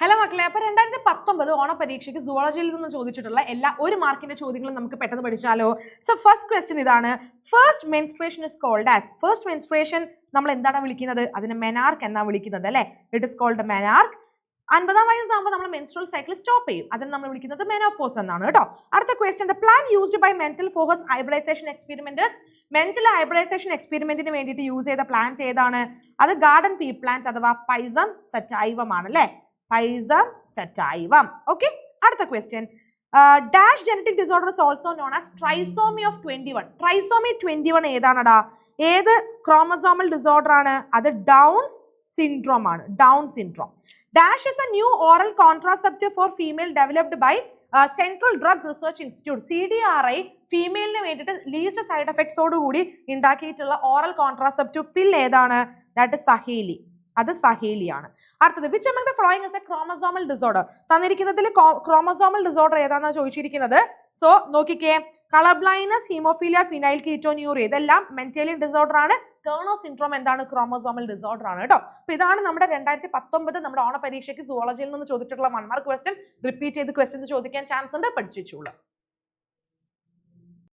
Hello മക്കളെ അപ്പൊ രണ്ടായിരത്തി പത്തൊമ്പത് ഓണ പരീക്ഷയ്ക്ക് സുവോളജിയിൽ നിന്ന് ചോദിച്ചിട്ടുള്ള എല്ലാ ഒരു മാർക്കിന്റെ ചോദ്യങ്ങളും നമുക്ക് പെട്ടെന്ന് പഠിച്ചാലോ? സോ ഫസ്റ്റ് ക്വസ്റ്റ്യൻ ഇതാണ്. First menstruation is called as first menstruation നമ്മൾ എന്താണ് വിളിക്കുന്നത്? അതിനെ മെനാർക്ക് എന്നാണ് വിളിക്കുന്നത് അല്ലെ? ഇറ്റ് ഇസ് കോൾഡ് മെനാർക്ക് അൻപതാം വയസ്സാകുമ്പോൾ നമ്മൾ മെൻസ്ട്രൽ സൈക്കിൾ സ്റ്റോപ്പ് ചെയ്യും. അതിന് നമ്മൾ വിളിക്കുന്നത് മെനോപോസ് എന്നാണ് കേട്ടോ. അടുത്ത question the plant used by Mendel for his hybridization experiments Mendel hybridization എക്സ്പെരിമെന്റിന് വേണ്ടിയിട്ട് യൂസ് ചെയ്ത പ്ലാന്റ് ഏതാണ്? അത് ഗാർഡൻ പീ പ്ലാന്റ് അഥവാ പൈസം സറ്റൈവം അല്ലേ? പൈസം സറ്റൈവം ഓക്കെ അടുത്ത question dash genetic disorder is also known as trisomy of twenty one trisomy twenty one ഏതാണടാ? ഏത് chromosomal disorder ആണ്? അത് ഡൗൺസ് സിൻഡ്രോം ആണ്. Down syndrome dash is a new oral contraceptive for female developed by central drug research institute C D R I ഫീമെയിലിന് വേണ്ടിയിട്ട് least side എഫക്ട്സോടുകൂടി ഉണ്ടാക്കിയിട്ടുള്ള oral contraceptive pill ഏതാണ്? That Saheli അത് സഹേലിയാണ്. അടുത്തത് which among the following is a chromosomal disorder തന്നിരിക്കുന്നതിൽ chromosomal disorder ഏതാണെന്ന് ചോദിച്ചിരിക്കുന്നത്? So നോക്കിക്കേ colour blindness haemophilia phenylketonuria Mendelian Mendelian disorder ആണ്. കേണോ സിൻഡ്രോം എന്താണ്? ക്രോമസോമൽ ഡിസോർഡർ ആണ് കേട്ടോ. അപ്പൊ ഇതാണ് നമ്മുടെ രണ്ടായിരത്തി പത്തൊമ്പത് നമ്മുടെ ഓണ പരീക്ഷയ്ക്ക് സുവോളജിയിൽ നിന്ന് ചോദിച്ചിട്ടുള്ള വൺ മാർക്ക് ക്വസ്റ്റൻ റിപ്പീറ്റ് ചെയ്ത് ക്വസ്റ്റ്യൻസ് ചോദിക്കാൻ ചാൻസ് ഉണ്ട്. പഠിച്ചു വെച്ചോളൂ.